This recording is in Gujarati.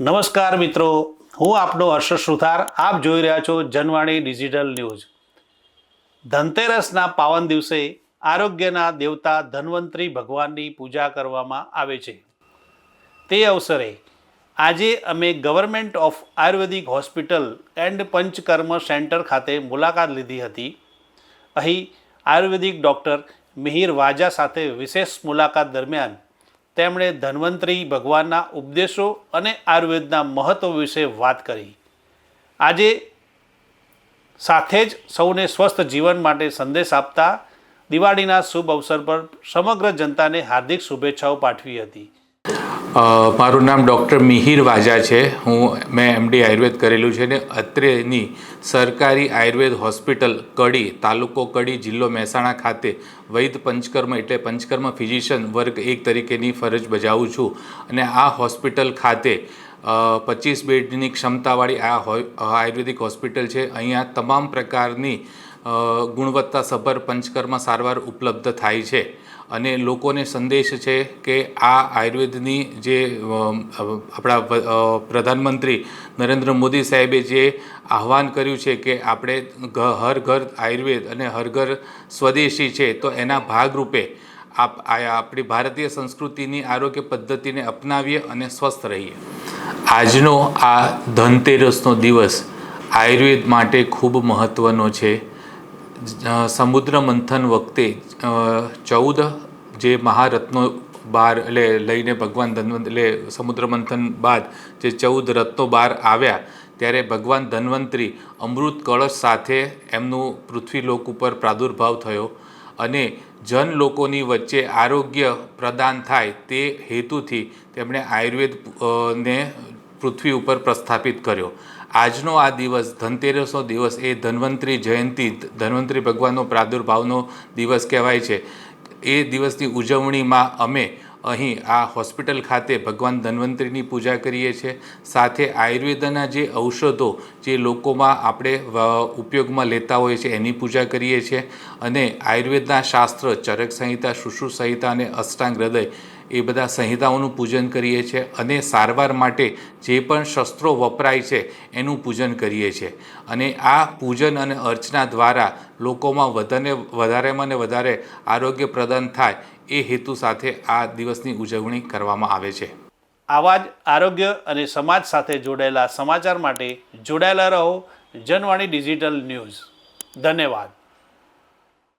નમસ્કાર મિત્રો, હું આપનો હર્ષ સુથાર. આપ જોઈ રહ્યા છો જનવાણી ડિજિટલ ન્યૂઝ. ધનતેરસના પાવન દિવસે આરોગ્યના દેવતા ધન્વંતરી ભગવાનની પૂજા કરવામાં આવે છે. તે અવસરે આજે અમે government of Ayurvedic hospital and Panchakarma centre ખાતે મુલાકાત લીધી હતી. અહીં આયુર્વેદિક ડૉક્ટર મિહિર વાજા સાથે વિશેષ મુલાકાત દરમિયાન તેમણે ધન્વંતરી ભગવાનના ઉપદેશો અને આયુર્વેદના મહત્વ વિશે વાત કરી. આજે સાથે જ સૌને સ્વસ્થ જીવન માટે સંદેશ આપતા દિવાળીના શુભ અવસર પર સમગ્ર જનતાને હાર્દિક શુભેચ્છાઓ પાઠવી હતી. મારું નામ ડૉક્ટર મિહિર વાજા છે. હું, મેં એમડી આયુર્વેદ કરેલું છે ને અત્રેની સરકારી આયુર્વેદ હોસ્પિટલ કડી, તાલુકો કડી, જિલ્લો મહેસાણા ખાતે વૈદ પંચકર્મ એટલે પંચકર્મ ફિઝિશિયન વર્ગ એક તરીકેની ફરજ બજાવું છું. અને આ હોસ્પિટલ ખાતે પચીસ બેડની ક્ષમતાવાળી આ આયુર્વેદિક હોસ્પિટલ છે. અહીંયા તમામ પ્રકારની ગુણવત્તાસભર પંચકર્મ સારવાર ઉપલબ્ધ થાય છે. અને લોકોને સંદેશ છે કે આ આયુર્વેદની જે આપણા પ્રધાનમંત્રી નરેન્દ્ર મોદી સાહેબે જે આહવાન કર્યું છે કે આપણે હર ઘર આયુર્વેદ અને હર ઘર સ્વદેશી છે, તો એના ભાગરૂપે આપ આપણી ભારતીય સંસ્કૃતિની આરોગ્ય પદ્ધતિને અપનાવીએ અને સ્વસ્થ રહીએ. આજનો આ ધનતેરસનો દિવસ આયુર્વેદ માટે ખૂબ મહત્ત્વનો છે. સમુદ્ર મંથન વખતે ચૌદ જે મહારત્નો બાર એટલે લઈને ભગવાન ધન્વંત, એટલે સમુદ્ર મંથન બાદ જે ચૌદ રત્નો બહાર આવ્યા, ત્યારે ભગવાન ધન્વંતરી અમૃત કળશ સાથે એમનું પૃથ્વીલોક ઉપર પ્રાદુર્ભાવ થયો અને જન લોકોની વચ્ચે આરોગ્ય પ્રદાન થાય તે હેતુથી તેમણે આયુર્વેદ ને પૃથ્વી ઉપર પ્રસ્થાપિત કર્યો. આજનો આ દિવસ ધનતેરસનો દિવસ એ ધન્વંતરી જયંતિ, ધન્વંતરી ભગવાનનો પ્રાદુર્ભાવનો દિવસ કહેવાય છે. એ દિવસની ઉજવણીમાં અમે અહીં આ હોસ્પિટલ ખાતે ભગવાન ધન્વંતરીની પૂજા કરીએ છીએ. સાથે આયુર્વેદના જે ઔષધો જે લોકોમાં આપણે ઉપયોગમાં લેતા હોઈએ છીએ, એની પૂજા કરીએ છીએ. અને આયુર્વેદના શાસ્ત્ર, ચરક સંહિતા, શુશ્રુષ સંહિતા અને અષ્ટાંગ હૃદય એ બધા સંહિતાઓનું પૂજન કરીએ છીએ અને સારવાર માટે જે પણ શસ્ત્રો વપરાય છે એનું પૂજન કરીએ છીએ. અને આ પૂજન અને અર્ચના દ્વારા લોકોમાં વધારે, વધારેમાં ને વધારે આરોગ્ય પ્રદાન થાય એ હેતુ સાથે આ દિવસની ઉજવણી કરવામાં આવે છે. આવા જ આરોગ્ય અને સમાજ સાથે જોડાયેલા સમાચાર માટે જોડાયેલા રહો જનવાણી ડિજિટલ ન્યૂઝ. ધન્યવાદ.